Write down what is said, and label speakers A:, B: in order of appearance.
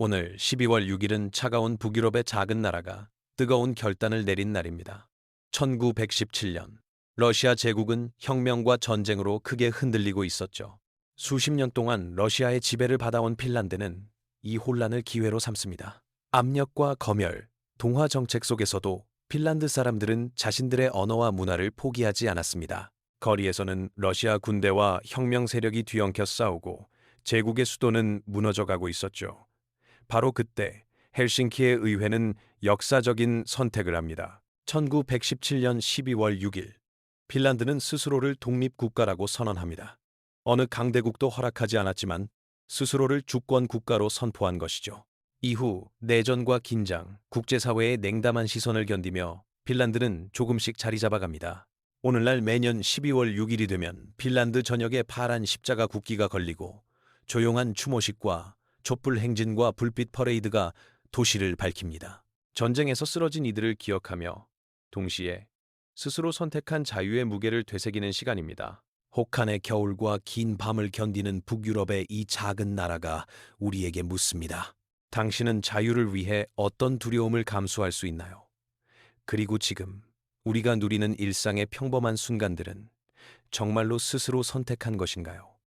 A: 오늘 12월 6일은 차가운 북유럽의 작은 나라가 뜨거운 결단을 내린 날입니다. 1917년 러시아 제국은 혁명과 전쟁으로 크게 흔들리고 있었죠. 수십 년 동안 러시아의 지배를 받아온 핀란드는 이 혼란을 기회로 삼습니다. 압력과 검열, 동화 정책 속에서도 핀란드 사람들은 자신들의 언어와 문화를 포기하지 않았습니다. 거리에서는 러시아 군대와 혁명 세력이 뒤엉켜 싸우고 제국의 수도는 무너져 가고 있었죠. 바로 그때 헬싱키의 의회는 역사적인 선택을 합니다. 1917년 12월 6일 핀란드는 스스로를 독립국가라고 선언합니다. 어느 강대국도 허락하지 않았지만 스스로를 주권 국가로 선포한 것이죠. 이후 내전과 긴장, 국제사회의 냉담한 시선을 견디며 핀란드는 조금씩 자리 잡아갑니다. 오늘날 매년 12월 6일이 되면 핀란드 전역에 파란 십자가 국기가 걸리고 조용한 추모식과 촛불 행진과 불빛 퍼레이드가 도시를 밝힙니다. 전쟁에서 쓰러진 이들을 기억하며 동시에 스스로 선택한 자유의 무게를 되새기는 시간입니다. 혹한의 겨울과 긴 밤을 견디는 북유럽의 이 작은 나라가 우리에게 묻습니다. 당신은 자유를 위해 어떤 두려움을 감수할 수 있나요? 그리고 지금 우리가 누리는 일상의 평범한 순간들은 정말로 스스로 선택한 것인가요?